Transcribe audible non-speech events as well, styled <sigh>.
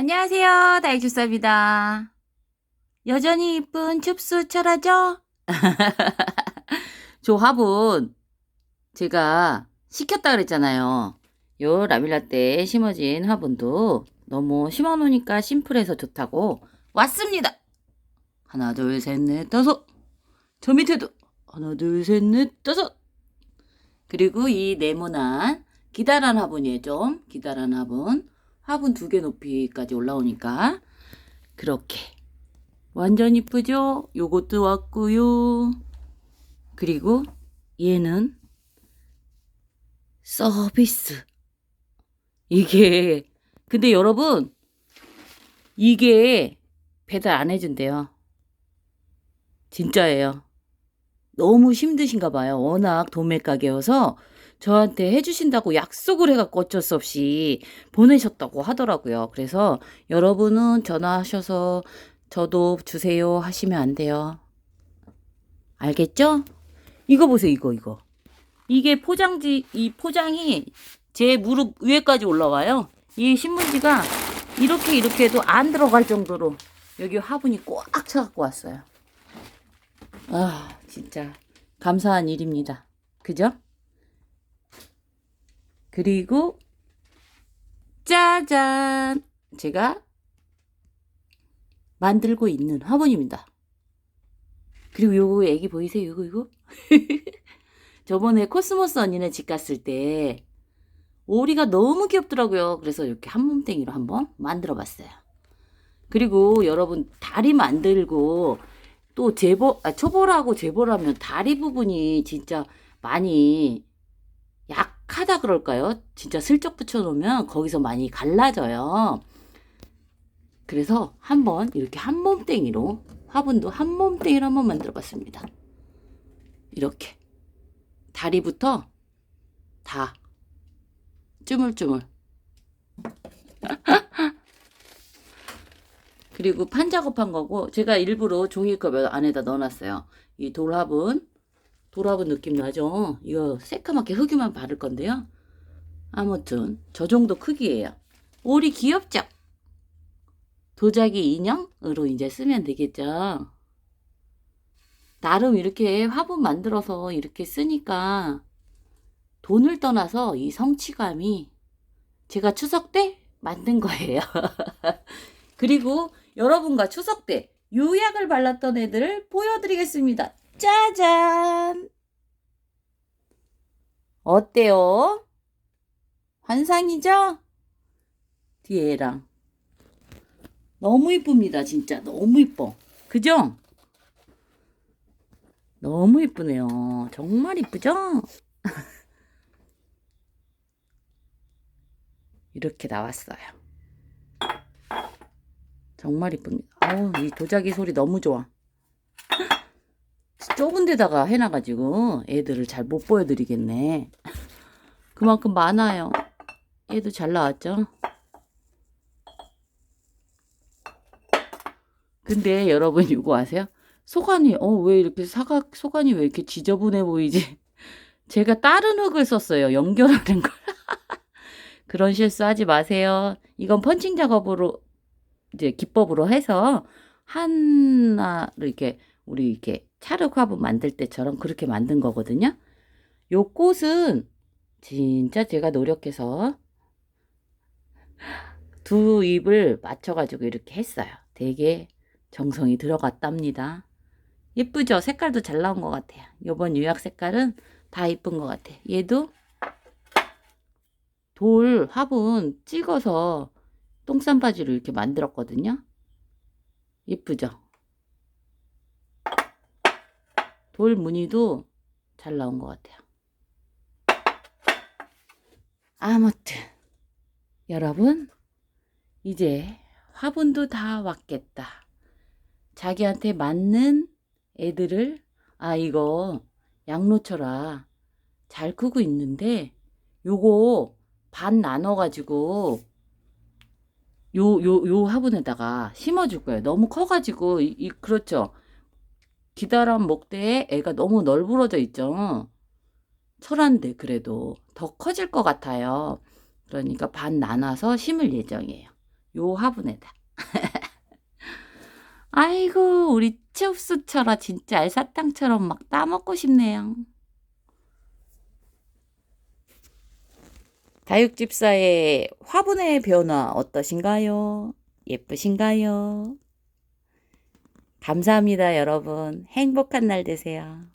안녕하세요. 다이주사입니다. 여전히 이쁜 춥수 철하죠? <laughs> 저 화분 제가 시켰다 그랬잖아요. 요 라밀라떼에 심어진 화분도 너무 심어놓으니까 심플해서 좋다고 왔습니다. 하나, 둘, 셋, 넷, 다섯. 저 밑에도 하나, 둘, 셋, 넷, 다섯. 그리고 이 네모난 기다란 화분이에요. 좀 기다란 화분. 화분 두 개 높이까지 올라오니까 그렇게 완전 이쁘죠? 요것도 왔고요. 그리고 얘는 서비스. 이게 근데 여러분 이게 배달 안 해준대요. 진짜예요. 너무 힘드신가 봐요. 워낙 도매 가게여서 저한테 해주신다고 약속을 해갖고 어쩔 수 없이 보내셨다고 하더라고요. 그래서 여러분은 전화하셔서 저도 주세요 하시면 안 돼요. 알겠죠? 이거 보세요, 이거, 이거. 이게 포장지, 이 포장이 제 무릎 위에까지 올라와요. 이 신문지가 이렇게 이렇게 해도 안 들어갈 정도로 여기 화분이 꽉 차갖고 왔어요. 아, 진짜 감사한 일입니다. 그죠? 그리고 짜잔! 제가 만들고 있는 화분입니다. 그리고 요거 애기 보이세요? 이거 이거? <laughs> 저번에 코스모스 언니네 집 갔을 때 오리가 너무 귀엽더라고요. 그래서 이렇게 한 몸땡이로 한번 만들어 봤어요. 그리고 여러분 다리 만들고 또 재보 아, 초보라고 재보라면 다리 부분이 진짜 많이 약 하다 그럴까요? 진짜 슬쩍 붙여놓으면 거기서 많이 갈라져요. 그래서 한번 이렇게 한 몸땡이로 화분도 한 몸땡이로 한번 만들어 봤습니다. 이렇게 다리부터 다 쭈물쭈물 <laughs> 그리고 판 작업한 거고 제가 일부러 종이컵 안에다 넣어놨어요. 이 돌화분 돌화분 느낌 나죠? 이거 새까맣게 흑유만 바를 건데요. 아무튼 저 정도 크기예요. 오리 귀엽죠? 도자기 인형으로 이제 쓰면 되겠죠. 나름 이렇게 화분 만들어서 이렇게 쓰니까 돈을 떠나서 이 성취감이 제가 추석 때 만든 거예요. <laughs> 그리고 여러분과 추석 때 유약을 발랐던 애들을 보여드리겠습니다. 짜잔! 어때요? 환상이죠? 뒤에랑. 너무 이쁩니다, 진짜. 너무 이뻐. 그죠? 너무 이쁘네요. 정말 이쁘죠? <laughs> 이렇게 나왔어요. 정말 이쁩니다. 어우, 이 도자기 소리 너무 좋아. 좁은 데다가 해놔가지고 애들을 잘 못 보여드리겠네. 그만큼 많아요. 얘도 잘 나왔죠? 근데 여러분 이거 아세요? 소관이 어 왜 이렇게 사각 소관이 왜 이렇게 지저분해 보이지? <laughs> 제가 다른 흙을 썼어요. 연결하는 걸. <laughs> 그런 실수하지 마세요. 이건 펀칭 작업으로 이제 기법으로 해서 하나를 이렇게 우리 이렇게 찰흙 화분 만들 때처럼 그렇게 만든 거거든요. 요 꽃은 진짜 제가 노력해서 두 잎을 맞춰가지고 이렇게 했어요. 되게 정성이 들어갔답니다. 예쁘죠? 색깔도 잘 나온 것 같아요. 요번 유약 색깔은 다 예쁜 것 같아요. 얘도 돌 화분 찍어서 똥싼바지로 이렇게 만들었거든요. 예쁘죠? 돌 무늬도 잘 나온 것 같아요. 아무튼 여러분 이제 화분도 다 왔겠다. 자기한테 맞는 애들을 아 이거 양로쳐라 잘 크고 있는데 요거 반 나눠 가지고 요 요 요 화분에다가 심어 줄 거예요. 너무 커 가지고 이, 이 그렇죠. 기다란 목대에 애가 너무 널브러져 있죠. 철한데 그래도 더 커질 것 같아요. 그러니까 반 나눠서 심을 예정이에요. 요 화분에다. <laughs> 아이고, 우리 춥수처럼 진짜 알사탕처럼 막 따먹고 싶네요. 다육집사의 화분의 변화 어떠신가요? 예쁘신가요? 감사합니다, 여러분. 행복한 날 되세요.